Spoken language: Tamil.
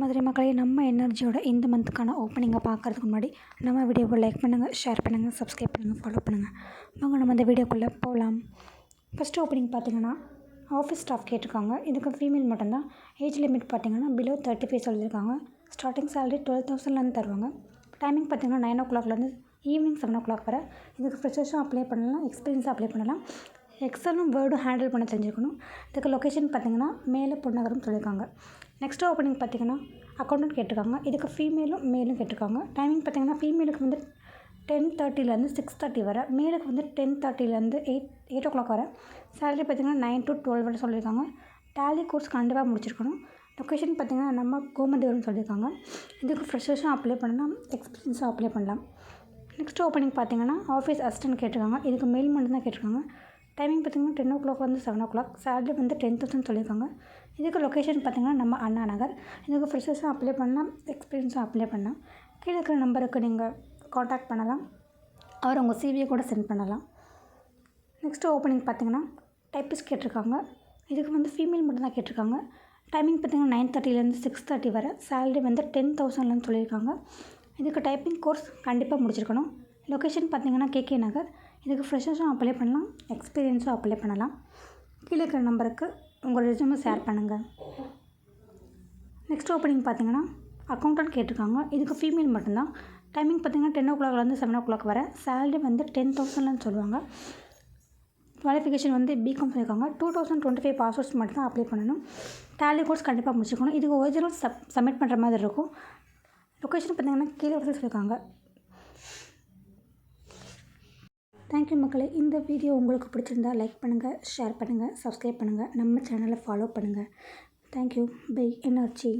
மாதிரி மக்களே நம்ம எனர்ஜியோட இந்த மந்த்துக்கான ஓப்பனிங்கை பார்க்குறதுக்கு முன்னாடி நம்ம வீடியோவை லைக் பண்ணுங்கள் ஷேர் பண்ணுங்கள் சப்ஸ்கிரைப் பண்ணுங்கள் ஃபாலோ பண்ணுங்கள் வாங்க நம்ம இந்த வீடியோக்குள்ளே போகலாம் ஃபஸ்ட்டு ஓப்பனிங் பார்த்தீங்கன்னா ஆஃபீஸ் ஸ்டாஃப் கேட்டிருக்காங்க. இதுக்கு ஃபீமேல் மட்டும்தான். ஏஜ் லிமிட் பார்த்தீங்கன்னா பிலோ தேர்ட்டி ஃபைவ் சொல்லியிருக்காங்க. ஸ்டார்டிங் சேலரி டுவெல் தௌசண்ட்லேருந்து தருவாங்க. டைமிங் பார்த்தீங்கன்னா நைன் ஓ கிளாக்லேருந்து ஈவினிங் செவன் ஓ கிளாக் வரை. இதுக்கு ஃப்ரெஷர்ஸும் அப்ளை பண்ணலாம் எக்ஸ்பீரியன்ஸும் அப்ளை பண்ணலாம். எக்ஸலும் வேர்டும் ஹேண்டில் பண்ண தெரிஞ்சுக்கணும். இதுக்கு லொக்கேஷன் பார்த்தீங்கன்னா மேலே பொன்னகரம் சொல்லியிருக்காங்க. நெக்ஸ்ட் ஓப்பனிங் பார்த்தீங்கன்னா அக்கௌண்டன்ட் கேட்டிருக்காங்க. இதுக்கு ஃபீமேலும் மேலும் கேட்டிருக்காங்க. டைமிங் பார்த்தீங்கன்னா ஃபீமேலுக்கு வந்து டென் தேர்ட்டிலேருந்து சிக்ஸ் தேர்ட்டி வரை. மேலுக்கு வந்து டென் தேர்ட்டிலேருந்து எயிட் எயிட் ஓ கிளாக் வர. சேலரி பார்த்தீங்கன்னா நைன் டு டுவெல் வரை சொல்லியிருக்காங்க. டேலி கோர்ஸ் கண்டிப்பாக முடிச்சிருக்கணும். லொக்கேஷன் பார்த்தீங்கன்னா நம்ம கோமதேவர்னு சொல்லியிருக்காங்க. இதுக்கு ஃப்ரெஷர்ஸும் அப்ளை பண்ணலாம். எக்ஸ்பீரியன்ஸும் அப்ளை பண்ணலாம். நெக்ஸ்ட் ஓப்பனிங் பார்த்தீங்கன்னா ஆஃபீஸ் அசிஸ்டன்ட் கேட்டிருக்காங்க. இதுக்கு மெயில் மட்டும் தான் கேட்டிருக்காங்க. டைமிங் பார்த்தீங்கன்னா டென் ஓ கிளாக் வந்து செவன் ஓ கிளாக். சேலரி வந்து டென் தௌசண்ட் சொல்லியிருக்காங்க. இதுக்கு லொக்கேஷன் பார்த்திங்கன்னா நம்ம அண்ணா நகர். இதுக்கு ஃப்ரெஷர்ஸும் அப்ளை பண்ணலாம் எக்ஸ்பீரியன்ஸும் அப்ளை பண்ணலாம். கீழே இருக்கிற நம்பருக்கு நீங்கள் காண்டாக்ட் பண்ணலாம். அவர் உங்கள் சிவியை கூட சென்ட் பண்ணலாம். நெக்ஸ்ட்டு ஓப்பனிங் பார்த்தீங்கன்னா டைப்பிஸ்ட் கேட்டிருக்காங்க. இதுக்கு வந்து ஃபீமேல் மட்டும்தான் கேட்டிருக்காங்க. டைமிங் பார்த்தீங்கன்னா நைன் தேர்ட்டிலேருந்து சிக்ஸ் தேர்ட்டி வரை. சேலரி வந்து டென் தௌசண்ட்லன்னு சொல்லியிருக்காங்க. இதுக்கு டைப்பிங் கோர்ஸ் கண்டிப்பாக முடிச்சிருக்கணும். லொக்கேஷன் பார்த்தீங்கன்னா கேகே நகர். இதுக்கு ஃப்ரெஷர்ஸும் அப்ளை பண்ணலாம் எக்ஸ்பீரியன்ஸும் அப்ளை பண்ணலாம். கீழே இருக்கிற நம்பருக்கு உங்கள் ரெஸ்யூமை ஷேர் பண்ணுங்கள் நெக்ஸ்ட் ஓப்பனிங் பார்த்தீங்கன்னா அக்கௌண்டன்ட் கேட்டிருக்காங்க. இதுக்கு ஃபீமேல் மட்டும்தான். டைமிங் பார்த்தீங்கன்னா டென் ஓ கிளாக்லேருந்து செவன் ஓ கிளாக் வர. சேலரி வந்து டென் தௌசண்ட்லன்னு சொல்லுவாங்க. குவாலிஃபிகேஷன் வந்து பிகாம் சொல்லியிருக்காங்க. Two thousand twenty five passwords மட்டும் தான் அப்ளை பண்ணணும். டேலி கோர்ஸ் கண்டிப்பாக முடிச்சுக்கணும். இதுக்கு ஒரிஜினல் சப் சப்மிட் பண்ணுற மாதிரி இருக்கும். லொக்கேஷன் பார்த்தீங்கன்னா கீழே சொல்லியிருக்காங்க. தேங்க்யூ மக்களே. இந்த வீடியோ உங்களுக்கு பிடிச்சிருந்தா லைக் பண்ணுங்கள் ஷேர் பண்ணுங்கள் சப்ஸ்கிரைப் பண்ணுங்கள் நம்ம சேனலை ஃபாலோ பண்ணுங்கள் தேங்க்யூ பை எனர்ஜி